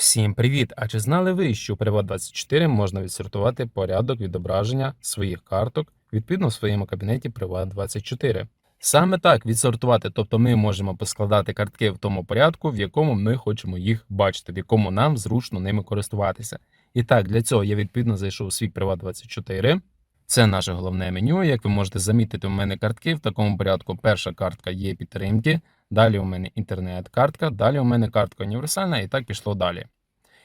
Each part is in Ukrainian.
Всім привіт! А чи знали ви, що у Privat24 можна відсортувати порядок відображення своїх карток відповідно в своєму кабінеті Privat24? Саме так відсортувати, тобто ми можемо поскладати картки в тому порядку, в якому ми хочемо їх бачити, в якому нам зручно ними користуватися. І так, для цього я відповідно зайшов у свій Privat24. Це наше головне меню. Як ви можете замітити, у мене картки в такому порядку. Перша картка є підтримки, далі у мене інтернет-картка, далі у мене картка універсальна, і так пішло далі.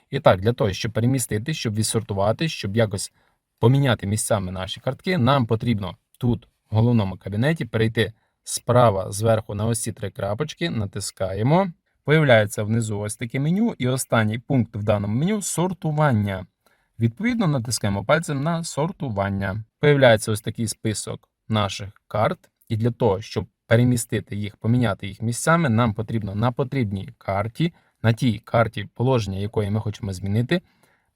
І так, для того, щоб перемістити, щоб відсортувати, щоб якось поміняти місцями наші картки, нам потрібно тут, в головному кабінеті, перейти справа зверху на ось ці три крапочки, натискаємо. Появляється внизу ось таке меню, і останній пункт в даному меню сортування. Відповідно, натискаємо пальцем на сортування. Появляється ось такий список наших карт, і для того, щоб перемістити їх, поміняти їх місцями, нам потрібно на потрібній карті, на тій карті положення, якої ми хочемо змінити,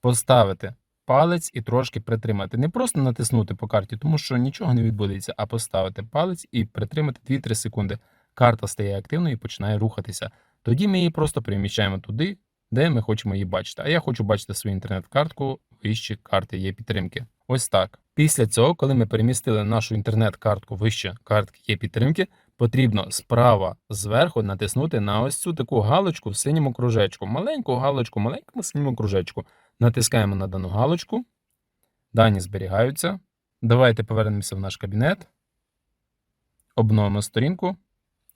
поставити палець і трошки притримати. Не просто натиснути по карті, тому що нічого не відбудеться, а поставити палець і притримати 2-3 секунди. Карта стає активною і починає рухатися. Тоді ми її просто переміщаємо туди, де ми хочемо її бачити. А я хочу бачити свою інтернет-картку вище карти є підтримки. Ось так. Після цього, коли ми перемістили нашу інтернет-картку вище картки є підтримки, потрібно справа зверху натиснути на ось цю таку галочку в синьому кружечку. Маленьку галочку, маленькому синьому кружечку. Натискаємо на дану галочку. Дані зберігаються. Давайте повернемося в наш кабінет. Обновимо сторінку.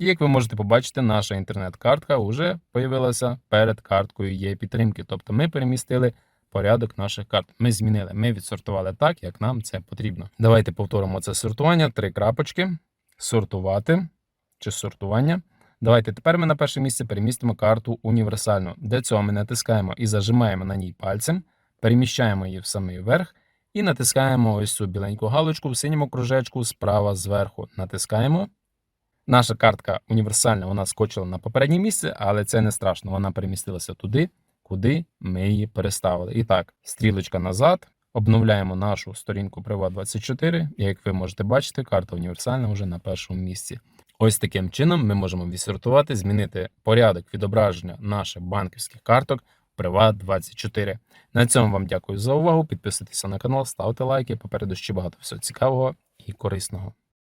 І як ви можете побачити, наша інтернет-картка вже появилася перед карткою є підтримки. Тобто ми перемістили порядок наших карт. Ми змінили, ми відсортували так, як нам це потрібно. Давайте повторимо це сортування. Три крапочки. Сортувати чи сортування. Давайте тепер ми на перше місце перемістимо карту універсальну. Для цього ми натискаємо і зажимаємо на ній пальцем, переміщаємо її в самий верх і натискаємо ось цю біленьку галочку в синьому кружечку справа зверху. Натискаємо. Наша картка універсальна, вона скочила на попереднє місце, але це не страшно. Вона перемістилася туди, куди ми її переставили. І так, стрілочка назад. Обновляємо нашу сторінку Privat24. І як ви можете бачити, карта універсальна вже на першому місці. Ось таким чином ми можемо відсортувати, змінити порядок відображення наших банківських карток в Privat24. На цьому вам дякую за увагу. Підписуйтеся на канал, ставте лайки. Попереду ще багато всього цікавого і корисного.